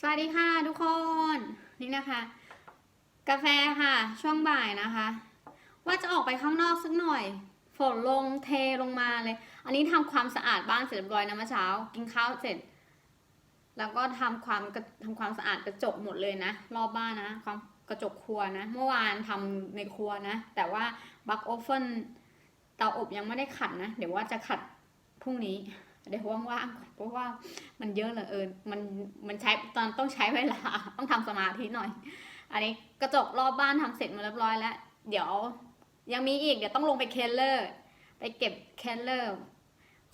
สวัสดีค่ะทุกคนนี่นะคะ กาแฟค่ะช่วงบ่ายนะคะ ว่าจะออกไปข้างนอกสักหน่อย ฝนลงเทลงมาเลย อันนี้ทำความสะอาดบ้านเสร็จเรียบร้อยนะเมื่อเช้า กินข้าวเสร็จ แล้วก็ทำความกระทำความสะอาดกระจกหมดเลยนะ รอบบ้านนะความกระจกครัวนะ เมื่อวานทำในครัวนะ แต่ว่าบักโอเฟนเตาอบยังไม่ได้ขัดนะ เดี๋ยวว่าจะขัดพรุ่งนี้ เดี๋ยวว่างๆก่อนเพราะว่ามันเยอะเหลือเอินมันมันใช้ตอนต้องใช้เวลาต้องทำสมาธิหน่อย อันนี้กระจกรอบบ้านทำเสร็จมาเรียบร้อยแล้ว เดี๋ยวยังมีอีกเดี๋ยวต้องลงไปเคลเลอร์ไปเก็บเคลเลอร์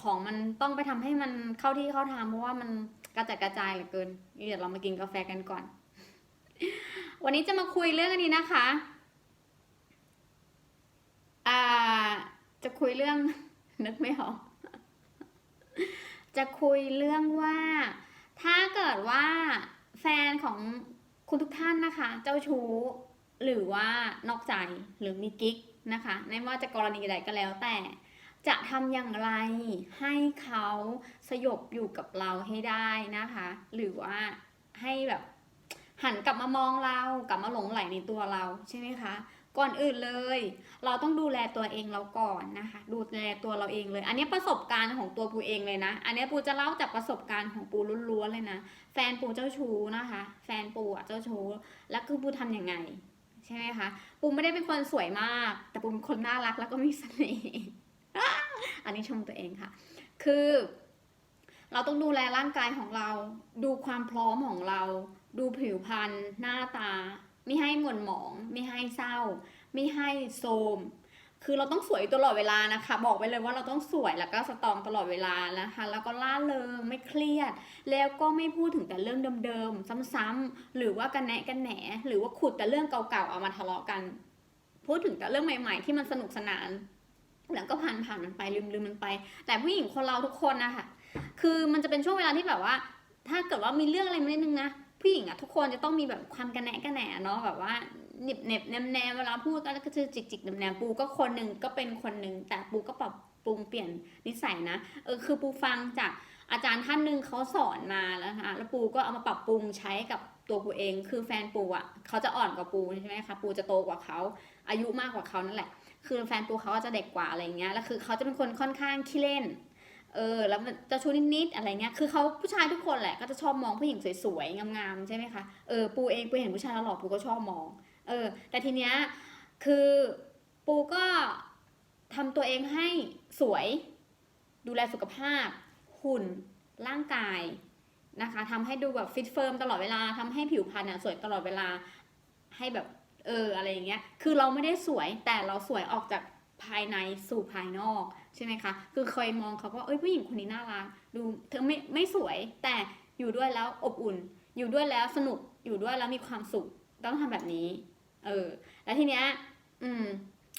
ของมันต้องไปทำให้มันเข้าที่เข้าทางเพราะว่ามันกระจัดกระจายเหลือเกินเดี๋ยวเรามากินกาแฟกันก่อน วันนี้จะมาคุยเรื่องอันนี้นะคะอ่าจะคุยเรื่องนึกไม่ออก จะคุยเรื่องว่า ถ้าเกิดว่าแฟนของคุณทุกท่านนะคะ เจ้าชู้หรือว่านอกใจหรือมีกิ๊กนะคะไม่ว่าจะกรณีใดก็แล้วแต่จะทำอย่างไรให้เขาสยบอยู่กับเราให้ได้นะคะ หรือว่าให้แบบหันกลับมามองเรากลับมาหลงไหลในตัวเราใช่ไหมคะ ก่อนอื่นเลย เราต้องดูแลตัวเองเราก่อนนะคะ ดูแลตัวเราเองเลย อันนี้ประสบการณ์ของตัวปูเองเลยนะ อันนี้ปูจะเล่าจากประสบการณ์ของปูล้วนๆเลยนะ แฟนปูเจ้าชู้นะคะ แฟนปูอะเจ้าชู้ แล้วคือปูทำยังไง ใช่ไหมคะ ปูไม่ได้เป็นคนสวยมาก แต่ปูเป็นคนน่ารักแล้วก็มีเสน่ห์ อันนี้ชมตัวเองค่ะ คือเราต้องดูแลร่างกายของเรา ดูความพร้อมของเรา ดูผิวพรรณหน้าตา ไม่ให้หม่นหมอง ไม่ให้เศร้า ไม่ให้โทรมคือเราต้องสวยตลอดเวลานะคะ บอกไปเลยว่าเราต้องสวยแล้วก็สตรองตลอดเวลานะคะ แล้วก็ล่าเริงไม่เครียด แล้วก็ไม่พูดถึงแต่เรื่องเดิมๆซ้ำๆหรือว่ากันแหนะกันแหนหรือว่าขุดแต่เรื่องเก่าๆเอามาทะเลาะกัน พูดถึงแต่เรื่องใหม่ ๆ ที่มันสนุกสนานแล้วก็ผ่านผ่านๆมันไปลืมลืมมันไป แต่ผู้หญิงคนเราทุกคนนะคะคือมันจะเป็นช่วงเวลาที่แบบว่า ถ้าเกิดว่ามีเรื่องอะไรมานิดนึงนะ ผู้หญิงอะทุกคนจะต้องมีแบบความกันแหนะกันแหนเนาะแบบว่าเหน็บเหน็บแนมแนมเวลาพูดก็ก็จะจิกจิกแนมแนมปูก็คนหนึ่งก็เป็นคนหนึ่งแต่ปูก็ปรับปรุงเปลี่ยนนิสัยนะเออคือปูฟังจากอาจารย์ท่านหนึ่งเขาสอนมาแล้วนะคะแล้วปูก็เอามาปรับปรุงใช้กับตัวปูเอง คือแฟนปูอะเขาจะอ่อนกว่าปูใช่ไหมคะปูจะโตกว่าเขาอายุมากกว่าเขานั่นแหละ คือแฟนปูเขาจะเด็กกว่าอะไรเงี้ยแล้วคือเขาจะเป็นคนค่อนข้างขี้เล่น เออแล้วมันจะชูนิดๆอะไรเงี้ยคือเขาผู้ชายทุกคนแหละก็จะชอบมองผู้หญิงสวยๆงามๆใช่ไหมคะเออปูเองปูเห็นผู้ชายหล่อปูก็ชอบมองเออแต่ทีเนี้ยคือปูก็ทำตัวเองให้สวย ดูแลสุขภาพ หุ่นร่างกายนะคะทำให้ดูแบบฟิตเฟิร์มตลอดเวลาทำให้ผิวพรรณเนี่ยสวยตลอดเวลาให้แบบเอออะไรอย่างเงี้ยคือเราไม่ได้สวยแต่เราสวยออกจากภายในสู่ภายนอก ใช่ไหมคะ คือเคยมองเขาว่าเอ้ยผู้หญิงคนนี้น่ารัก ดูเธอไม่ไม่สวย แต่อยู่ด้วยแล้วอบอุ่น อยู่ด้วยแล้วสนุก อยู่ด้วยแล้วมีความสุข ต้องทำแบบนี้ เออ แล้วทีเนี้ย อืม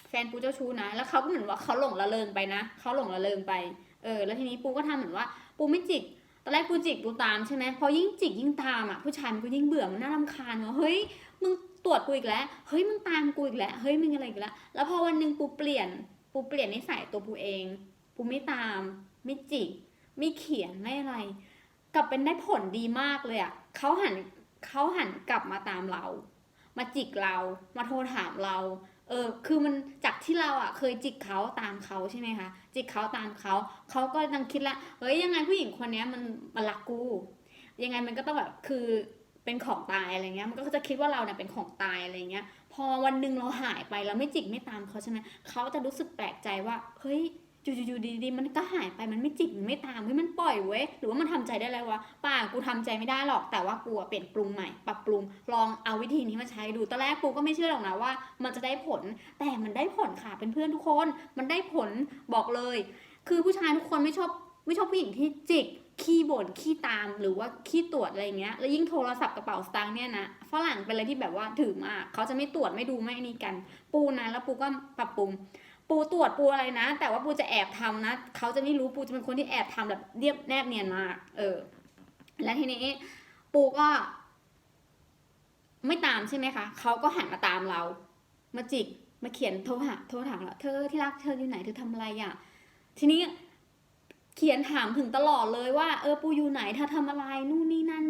แฟนปูเจ้าชู้นะ แล้วเขาก็เหมือนว่าเขาหลงละเริงไปนะ เขาหลงละเริงไป เออ แล้วทีนี้ปูก็ทำเหมือนว่า ปูไม่จิกตอนแรกปูจิกปูตามใช่ไหมพอยิ่งจิกยิ่งตามอะผู้ชายมันก็ยิ่งเบื่อมันน่ารำคาญว่าเฮ้ยมึงตรวจกูอีกแล้วเฮ้ยมึงตามกูอีกแล้วเฮ้ยมึงอะไรอีกแล้วแล้วพอวันหนึ่งปูเปลี่ยน ปูเปลี่ยนนิสัยตัวปูเอง ปูไม่ตาม ไม่จิก ไม่เขียนไม่อะไร กลับเป็นได้ผลดีมากเลยอะเขาหันเขาหันกลับมาตามเรา มาจิกเรา มาโทรถามเรา เออ คือมันจากที่เราอะเคยจิกเขาตามเขาใช่ไหมคะ จิกเขาตามเขา เขาก็ยังคิดละ เฮ้ยยังไงผู้หญิงคนนี้มันมันรักกู ยังไงมันก็ต้องแบบ คือเป็นของตายอะไรเงี้ย มันก็จะคิดว่าเราเนี่ยเป็นของตายอะไรเงี้ย อวันหนึ่งเราหายไปเราไม่จิกไม่ตามเขาใช่ไหมเขาจะรู้สึกแปลกใจว่าเฮ้ยอยู่ๆดีๆมันก็หายไปมันไม่จิกมันไม่ตามเฮ้ยมันปล่อยเว้ยหรือว่ามันทำใจได้แล้ววะป่ากูทำใจไม่ได้หรอกแต่ว่ากูเปลี่ยนปรุงใหม่ปรับปรุงลองเอาวิธีนี้มาใช้ดูตอนแรกปูก็ไม่เชื่อหรอกนะว่า มันจะได้ผลแต่มันได้ผลค่ะเป็นเพื่อนทุกคน มันได้ผลบอกเลย คือผู้ชายทุกคนไม่ชอบไม่ชอบผู้หญิงที่จิก ขี้บ่นขี้ตามหรือว่าขี้ตรวจอะไรเงี้ยแล้วยิ่งโทรศัพท์กระเป๋าสตางค์เนี่ยนะฝรั่งเป็นอะไรที่แบบว่าถือมากเขาจะไม่ตรวจไม่ดูไม่นี่กัน ปูนะแล้วปูก็ปรับปรุง ปูตรวจปูอะไรนะ แต่ว่าปูจะแอบทำนะเขาจะไม่รู้ปูจะเป็นคนที่แอบทำแบบเรียบแนบเนียนมาก เออ และทีนี้ ปูก็ ไม่ตามใช่ไหมคะเขาก็หันมาตามเรา มาจิกมาเขียนโทรหาโทรถามเราเธอที่รักเธออยู่ไหนเธอทำอะไรอะ ทีนี้ เขียนถามถึงตลอดเลยว่า เออปูอยู่ไหนเธอทำอะไรนู่นนี่นั่น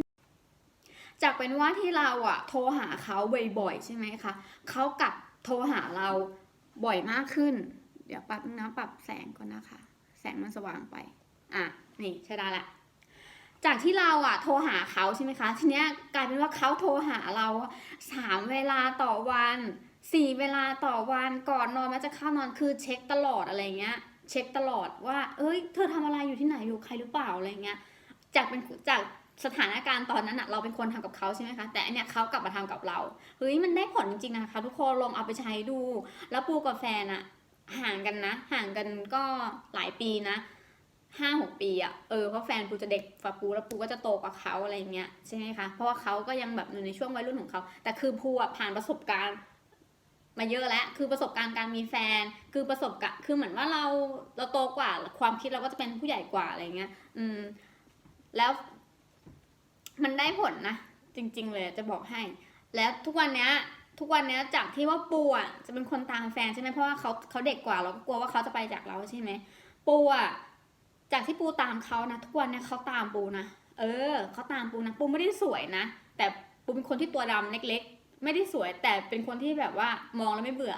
จากเป็นว่าที่เราอะโทรหาเขาบ่อยๆใช่ไหมคะเขากลับโทรหาเราบ่อยมากขึ้น เดี๋ยวปรับนะปรับแสงก่อนนะคะ แสงมันสว่างไป อะนี่ใช่ได้ละจากที่เราอะโทรหาเขาใช่ไหมคะทีเนี้ยกลายเป็นว่าเขาโทรหาเราสามเวลาต่อวันสี่เวลาต่อวันก่อนนอนแม้จะเข้านอนคือเช็คตลอดอะไรเงี้ย เช็คตลอดว่า เอ้ย เธอทำอะไรอยู่ที่ไหนอยู่ใครหรือเปล่าอะไรเงี้ย จากเป็นจากสถานการณ์ตอนนั้นอะเราเป็นคนทำกับเขาใช่ไหมคะ แต่อันเนี้ยเขากลับมาทำกับเรา เฮ้ยมันได้ผลจริงๆนะคะ ทุกคนลองเอาไปใช้ดู แล้วปูกับแฟนอะห่างกันนะ ห่างกันก็หลายปีนะห้าหกปีอะเออเพราะแฟนปูจะเด็กกว่าปูแล้วปูก็จะโตกว่าเขาอะไรเงี้ยใช่ไหมคะ เพราะว่าเขาก็ยังแบบอยู่ในช่วงวัยรุ่นของเขา แต่คือปูอะผ่านประสบการณ์ มาเยอะแล้ว คือประสบการณ์การมีแฟน คือประสบการณ์คือเหมือนว่าเราเราโตกว่า ความคิดเราก็จะเป็นผู้ใหญ่กว่าอะไรเงี้ย อืม แล้ว มันได้ผลนะ จริง ๆ เลยจะบอกให้ แล้วทุกวันเนี้ย ทุกวันเนี้ยจากที่ว่าปูอะจะเป็นคนตามแฟนใช่ไหมเพราะว่าเขาเขาเด็กกว่าเราก็กลัวว่าเขาจะไปจากเราใช่ไหมปูอะจากที่ปูตามเขานะทุกวันเนี้ยเขาตามปูนะเออเขาตามปูนะปูไม่ได้สวยนะแต่ปูเป็นคนที่ตัวดำเล็กๆ ไม่ได้สวยแต่เป็นคนที่แบบว่ามองแล้วไม่เบื่อ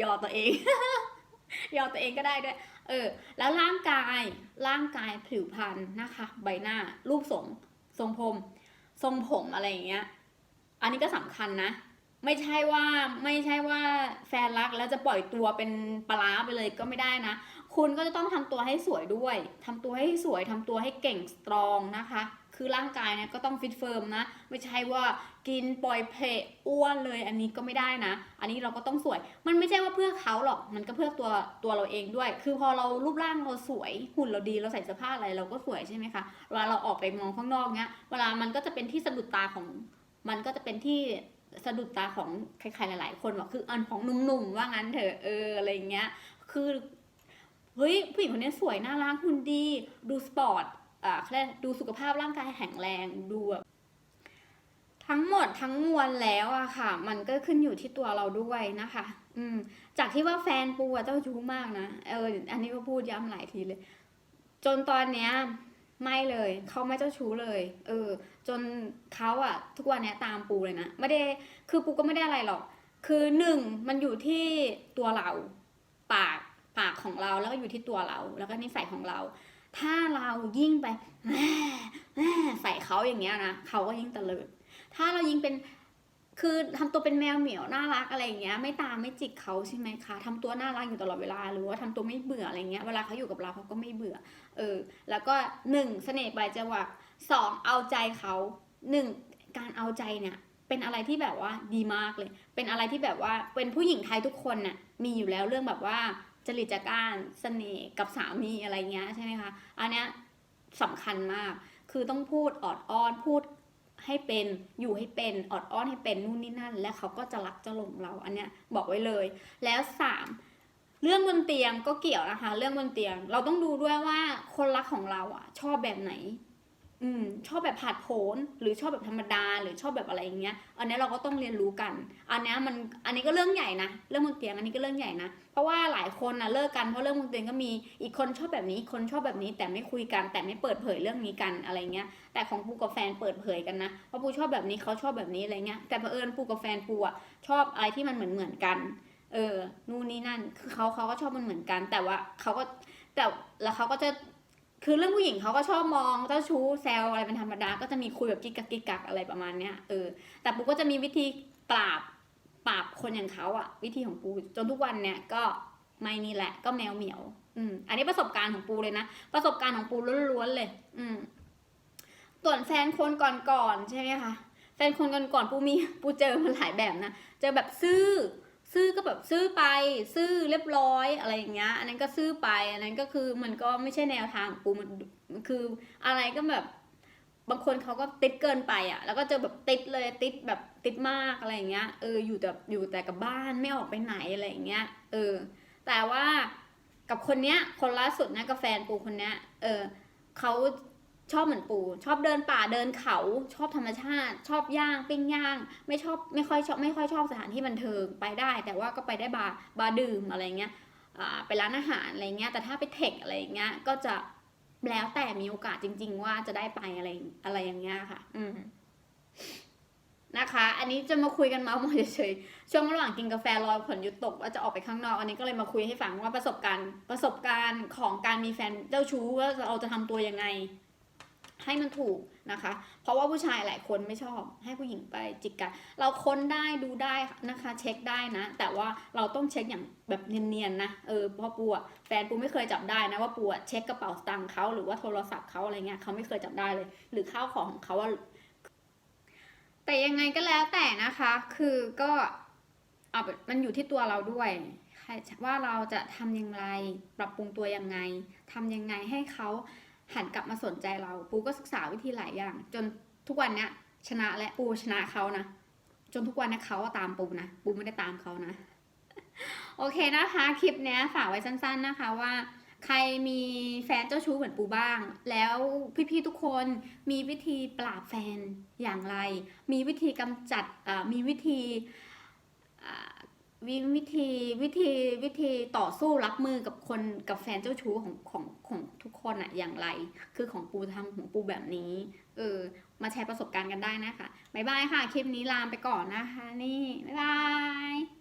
ยอตัวเอง ยอตัวเองก็ได้ด้วย เออ แล้วร่างกาย ร่างกายผิวพรรณนะคะ ใบหน้า รูปทรง ทรงผม ทรงผมอะไรอย่างเงี้ย อันนี้ก็สำคัญนะ ไม่ใช่ว่า ไม่ใช่ว่าแฟนรักแล้วจะปล่อยตัวเป็นปลาไปเลยก็ไม่ได้นะ คุณก็จะต้องทำตัวให้สวยด้วยทำตัวให้สวยทำตัวให้เก่งสตรองนะคะ คือร่างกายเนี่ยก็ต้องฟิตเฟิร์มนะ ไม่ใช่ว่ากินปล่อยเพลอ้วนเลย อันนี้ก็ไม่ได้นะ อันนี้เราก็ต้องสวย มันไม่ใช่ว่าเพื่อเขาหรอก มันก็เพื่อตัวตัวเราเองด้วย คือพอเรารูปร่างเราสวย หุ่นเราดี เราใส่เสื้อผ้าอะไรเราก็สวยใช่ไหมคะ เวลาเราออกไปมองข้างนอกเนี้ย เวลามันก็จะเป็นที่สะดุดตาของ มันก็จะเป็นที่สะดุดตาของใครๆหลาย ๆ คนว่าคืออันของหนุ่มๆว่างั้นเถอะเอออะไรเงี้ย คือเฮ้ยผู้หญิงคนนี้สวยน่ารักหุ่นดี ดูสปอร์ต อ่าดูสุขภาพร่างกายแข็งแรงดูแบบทั้งหมดทั้งมวลแล้วอะค่ะ มันก็ขึ้นอยู่ที่ตัวเราด้วยนะคะ อืม จากที่ว่าแฟนปูอะเจ้าชู้มากนะเออ อันนี้ก็พูดย้ำหลายทีเลย จนตอนเนี้ยไม่เลยเขาไม่เจ้าชู้เลย เออ จนเขาอะทุกวันเนี้ยตามปูเลยนะไม่ได้คือปูก็ไม่ได้อะไรหรอก คือหนึ่งมันอยู่ที่ตัวเรา ปากปากของเราแล้วก็อยู่ที่ตัวเรา แล้วก็นิสัยของเรา ถ้าเรายิ่งไปแม่แม่ใส่เขาอย่างเงี้ยนะเขาก็ยิ่งเลิด ถ้าเรายิ่งเป็นคือทำตัวเป็นแมวเหมียวน่ารักอะไรอย่างเงี้ยไม่ตามไม่จิกเขาใช่ไหมคะทำตัวน่ารักอยู่ตลอดเวลาหรือว่าทำตัวไม่เบื่ออะไรเงี้ยเวลาเขาอยู่กับเราเขาก็ไม่เบื่อ เออ แล้วก็หนึ่งเสน่ห์ปลายจังหวะสองเอาใจเขาหนึ่งการเอาใจเนี่ย เป็นอะไรที่แบบว่าดีมากเลย เป็นอะไรที่แบบว่าเป็นผู้หญิงไทยทุกคนน่ะมีอยู่แล้วเรื่องแบบว่า ริตจักร้านเสน่ห์กับสามีอะไรเงี้ยใช่ไหมคะ อันเนี้ยสำคัญมาก คือต้องพูดออดอ้อนพูดให้เป็นอยู่ให้เป็นออดอ้อนให้เป็นนู่นนี่นั่น และเขาก็จะรักจะหลงเราอันเนี้ยบอกไว้เลย แล้วสามเรื่องบนเตียงก็เกี่ยวนะคะ เรื่องบนเตียงเราต้องดูด้วยว่าคนรักของเราอะ ชอบแบบไหน อืมชอบแบบผาดโผนหรือชอบแบบธรรมดา หรือชอบแบบอะไรอย่างเงี้ย อันนี้เราก็ต้องเรียนรู้กัน อันนี้มันอันนี้ก็เรื่องใหญ่นะเรื่องบนเตียงอันนี้ก็เรื่องใหญ่นะเพราะว่าหลายคนนะเลิกกันเพราะเรื่องบนเตียงก็มีอีกคนชอบแบบนี้อีกคนชอบแบบนี้ แต่ไม่คุยกัน แต่ไม่เปิดเผยเรื่องนี้กันอะไรเงี้ยแต่ของปูกับแฟนเปิดเผยกันนะว่าะปูชอบแบบนี้เขาชอบแบบนี้อะไรเงี้ยแต่เผอิญปูกับแฟนปูอะชอบอะไรที่มันเหมือนเหมือนกัน เออนู่นนี่นั่นคือเขาเขาก็ชอบมันเหมือนกัน แต่ว่าเขาก็แต่แล้วเขาก็จะ คือเรื่องผู้หญิงเขาก็ชอบมองเจ้าชู้แซวอะไรเป็นธรรมดา ก็จะมีคุยแบบกิ๊กกักกิ๊กกักอะไรประมาณเนี้ยเออแต่ปูก็จะมีวิธีปราบปราบคนอย่างเขาอะวิธีของปูจนทุกวันเนี่ยก็ไม่นี่แหละ ก็แมวเหมียวอืมอันนี้ประสบการณ์ของปูเลยนะ ประสบการณ์ของปูล้วนๆเลย อืมส่วนแฟนคนก่อนๆใช่ไหมคะแฟนคนก่อนๆปูมีปูเจอมาหลายแบบนะเจอแบบซื่อ ซื่อก็แบบซื่อไปซื่อเรียบร้อยอะไรอย่างเงี้ย อันนั้นก็ซื่อไป อันนั้นก็คือมันก็ไม่ใช่แนวทางปูมันมันคืออะไรก็แบบบางคนเขาก็ติดเกินไปอะ แล้วก็เจอแบบติดเลยติดแบบติดมากอะไรอย่างเงี้ยเอออยู่แต่อยู่แต่กับบ้านไม่ออกไปไหนอะไรอย่างเงี้ยเออ แต่ว่ากับคนเนี้ยคนล่าสุดนะกับแฟนปูคนเนี้ยเออเขา ชอบเหมือนปูชอบเดินป่าเดินเขา ชอบธรรมชาติ ชอบย่างปิ้งย่าง ไม่ชอบไม่ค่อยชอบไม่ค่อยชอบสถานที่บันเทิงไปได้ แต่ว่าก็ไปได้บาร์บาร์ดื่มอะไรเงี้ยอ่าไปร้านอาหารอะไรเงี้ยแต่ถ้าไปเทคอะไรอย่างเงี้ยก็จะแล้วแต่มีโอกาสจริง ๆ ว่าจะได้ไปอะไรอะไรอย่างเงี้ยค่ะ อืมนะคะ อันนี้จะมาคุยกันเมาส์มอยเฉยๆช่วงระหว่างกินกาแฟรอผลหยุดตกว่าจะออกไปข้างนอก อันนี้ก็เลยมาคุยให้ฟังว่าประสบการณ์ประสบการณ์ของการมีแฟนเจ้าชู้ว่าเราจะทำตัวยังไง ให้มันถูกนะคะ เพราะว่าผู้ชายหลายคนไม่ชอบให้ผู้หญิงไปจิกกัน เราค้นได้ดูได้นะคะ เช็คได้นะ แต่ว่าเราต้องเช็คอย่างแบบเนียนๆนะเออเพราะปูอะแฟนปูไม่เคยจับได้นะว่าปูอะเช็คกระเป๋าตางค์เขาหรือว่าโทรศัพท์เขาอะไรเงี้ยเขาไม่เคยจับได้เลย หรือข้าวของของเขาว่าแต่ยังไงก็แล้วแต่นะคะ คือก็เอามันอยู่ที่ตัวเราด้วยว่าเราจะทำอย่างไร ปรับปรุงตัวยังไงทำยังไงให้เขา หันกลับมาสนใจเรา ปูก็ศึกษาวิธีหลายอย่าง จนทุกวันเนี้ยชนะและปูชนะเขานะ จนทุกวันเนี้เขาตามปูนะ ปูไม่ได้ตามเขานะ โอเคนะคะ คลิปเนี้ยฝากไว้สั้น ๆนะคะว่าใครมีแฟนเจ้าชู้เหมือนปูบ้าง แล้วพี่ๆทุกคนมีวิธีปราบแฟนอย่างไร มีวิธีกำจัดมีวิธี วิวิธีวิธีวิธีต่อสู้รับมือกับคนกับแฟนเจ้าชู้ของของของทุกคนอะอย่างไร คือของปูทำของปูแบบนี้เออมาแชร์ประสบการณ์กันได้นะคะบ๊ายบายค่ะ คลิปนี้ลามไปก่อนนะคะ นี่บ๊ายบาย